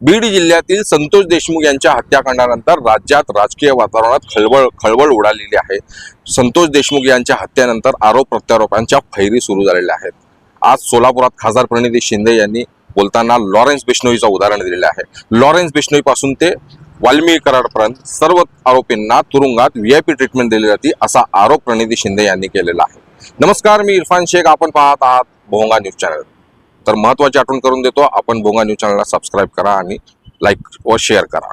बीड जिल्ह्यातील संतोष देशमुख यांच्या हत्याकांडानंतर राज्यात राजकीय वातावरणात खळबळ खळबळ उडालेली आहे. संतोष देशमुख यांच्या हत्येनंतर आरोप प्रत्यारोपांच्या फैरी सुरू झालेल्या आहेत. आज सोलापुरात खासदार प्रणिती शिंदे यांनी बोलताना लॉरेन्स बिश्नोईचं उदाहरण दिलेलं आहे. लॉरेन्स बिश्नोई पासून ते वाल्मिकी कराडपर्यंत सर्व आरोपींना तुरुंगात व्ही आय पी ट्रीटमेंट दिली जाते असा आरोप प्रणिती शिंदे यांनी केलेला आहे. नमस्कार मी इरफान शेख. आपण पाहत आहात भोंगा न्यूज चॅनल. तर महत्वाची आठवण करून देतो आपण बोंगा न्यूज चॅनलला सबस्क्राईब करा आणि लाईक व शेअर करा.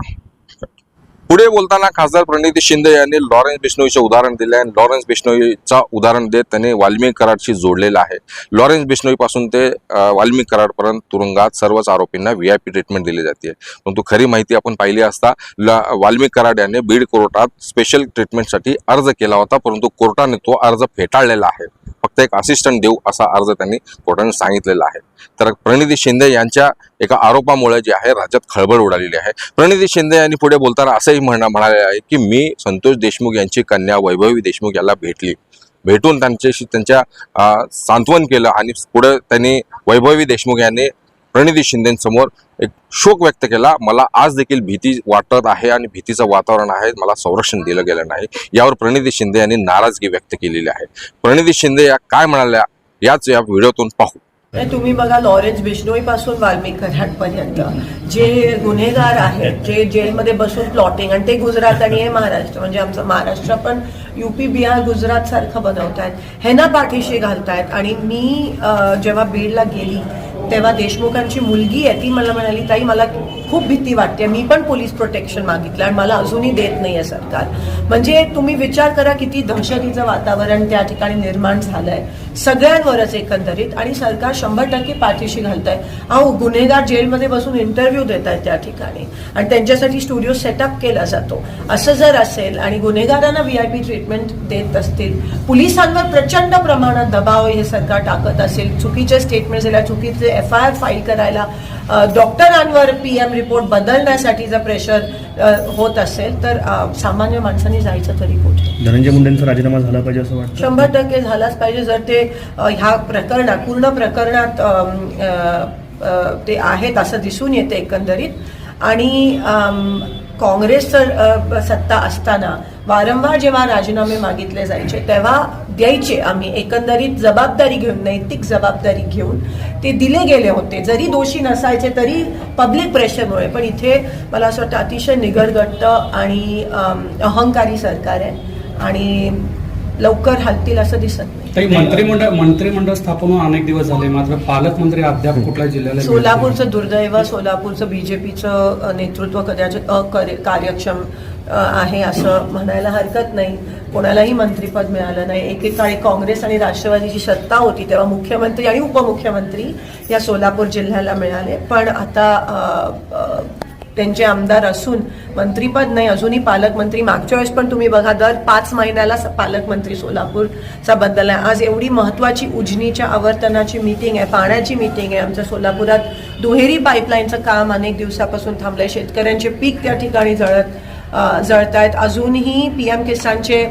पुढे बोलताना खासदार प्रणिती शिंदे यांनी लॉरेन्स बिश्नोईचे उदाहरण दिले आणि लॉरेन्स बिश्नोईचा उदाहरण देत त्यांनी वाल्मिकी कराडशी जोडलेला आहे. लॉरेन्स बिश्नोई पासून ते वाल्मिक कराडपर्यंत तुरुंगात सर्वच आरोपींना व्ही आय पी ट्रीटमेंट दिली जाते. परंतु खरी माहिती आपण पाहिली असता ल- कराड यांनी बीड कोर्टात स्पेशल ट्रीटमेंटसाठी अर्ज केला होता परंतु कोर्टाने तो अर्ज फेटाळलेला आहे. फक्त एक असिस्टंट देऊ असा अर्ज त्यांनी कोर्टाने सांगितलेला आहे. तर प्रणिती शिंदे यांच्या एका आरोपामुळे जे आहे राज्यात खळबळ उडालेली आहे. प्रणिती शिंदे यांनी पुढे बोलताना असंही म्हणा म्हणाले आहे की मी संतोष देशमुख यांची कन्या वैभवी देशमुख याला भेटली. भेटून त्यांच्याशी त्यांच्या सांत्वन केलं आणि पुढे त्यांनी वैभवी देशमुख यांनी प्रणिती शिंदेसमोर एक शोक व्यक्त केला. मला आज देखील भीती वाटत आहे आणि भीतीचं वातावरण आहे. मला संरक्षण दिलं गेलं नाही. यावर प्रणिती शिंदे यांनी नाराजगी व्यक्त केलेली आहे. प्रणिती शिंदे या काय म्हणाल्या याच या व्हिडिओतून पाहू. तुम्ही बघा लॉरेन्स बिश्नोई पासून वाल्मिकी जे गुन्हेगार आहेत जे जेलमध्ये बसून प्लॉटिंग आणि ते गुजरात आणि हे महाराष्ट्र म्हणजे आमचं महाराष्ट्र पण युपी बिहार गुजरात सारखं बनवतायत. ह्यांना पाठीशी घालतायत. आणि मी जेव्हा बीडला गेली तेव्हा देशमुखांची मुलगी आहे. ती मला म्हणाली ताई मला खूप भीती वाटते. मी पण पोलीस प्रोटेक्शन मागितलं आणि मला अजूनही देत नाहीये सरकार. म्हणजे तुम्ही विचार करा किती दहशतीचं वातावरण त्या ठिकाणी निर्माण झालंय. सगळ्यांवरच एकंदरीत. आणि सरकार शंभर टक्के पाठीशी घालत आहे अहो गुन्हेगार जेलमध्ये बसून इंटरव्ह्यू देत आहेत त्या ठिकाणी. आणि त्यांच्यासाठी स्टुडिओ सेटअप केला जातो. असं जर असेल आणि गुन्हेगारांना व्ही आय पी ट्रीटमेंट देत असतील पोलिसांवर प्रचंड प्रमाणात दबाव हे सरकार टाकत असेल. चुकीचे स्टेटमेंट दिल्या चुकीचे एफ आय आर फाईल करायला डॉक्टरांवर पी एम रिपोर्ट बदलण्यासाठीचं प्रेशर होत असेल तर सामान्य माणसांनी जायचं तरी कुठे धनंजय मुंडेंचा राजीनामा झाला पाहिजे असं वाटतं? शंभर टक्के झालाच पाहिजे. जर ते ह्या प्रकरणात पूर्ण प्रकरणात ते आहेत असं दिसून येते एकंदरीत. आणि काँग्रेसचं काँग्रेस सत्ता असताना वारंवार जेव्हा राजीनामे मागितले जायचे तेव्हा द्यायचे आम्ही एकंदरीत जबाबदारी घेऊन नैतिक जबाबदारी घेऊन ते दिले गेले होते. जरी दोषी नसायचे तरी पब्लिक प्रेशरमुळे. पण इथे मला असं वाटतं अतिशय निगरगट्ट आणि अहंकारी सरकार आहे. आणि लवकर हलतील असं दिसत नाही. मंत्रिमंडळ मंत्रिमंडळ स्थापन होऊन अनेक दिवस झाले. मात्र पालकमंत्री अद्याप कुठल्या जिल्ह्याला. सोलापूरचं दुर्दैव सोलापूरचं बीजेपीचं नेतृत्व कदाचित अकार्यक्षम अ, आहे असं म्हणायला हरकत नाही. कोणालाही मंत्रीपद मिळालं नाही. एकेकाळी काँग्रेस आणि राष्ट्रवादीची सत्ता होती तेव्हा मुख्यमंत्री आणि उपमुख्यमंत्री या सोलापूर जिल्ह्याला मिळाले. पण आता अ, अ, त्यांचे आमदार असून मंत्रीपद नाही अजूनही पालकमंत्री मागच्या वेळेस पण तुम्ही बघा दर पाच महिन्याला पालकमंत्री सोलापूरचा बदल आहे. आज एवढी महत्वाची उजनीच्या आवर्तनाची मीटिंग आहे पाण्याची मीटिंग आहे. आमच्या सोलापुरात दुहेरी पाईपलाईनचं काम अनेक दिवसापासून थांबलंय. शेतकऱ्यांचे पीक त्या ठिकाणी जळत जळत आहेत अजूनही पी एम किसानचे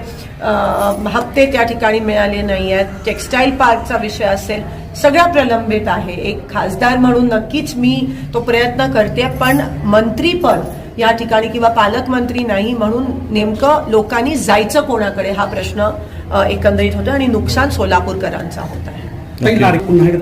हप्ते त्या ठिकाणी मिळाले नाही आहेत टेक्स्टाईल पार्कचा विषय असेल सगळ्या प्रलंबित आहे. एक खासदार म्हणून नक्कीच मी तो प्रयत्न करते पण मंत्रीपद या ठिकाणी किंवा पालकमंत्री नाही म्हणून नेमकं लोकांनी जायचं कोणाकडे हा प्रश्न एकंदरीत होतो आणि नुकसान सोलापूरकरांचा होत आहे.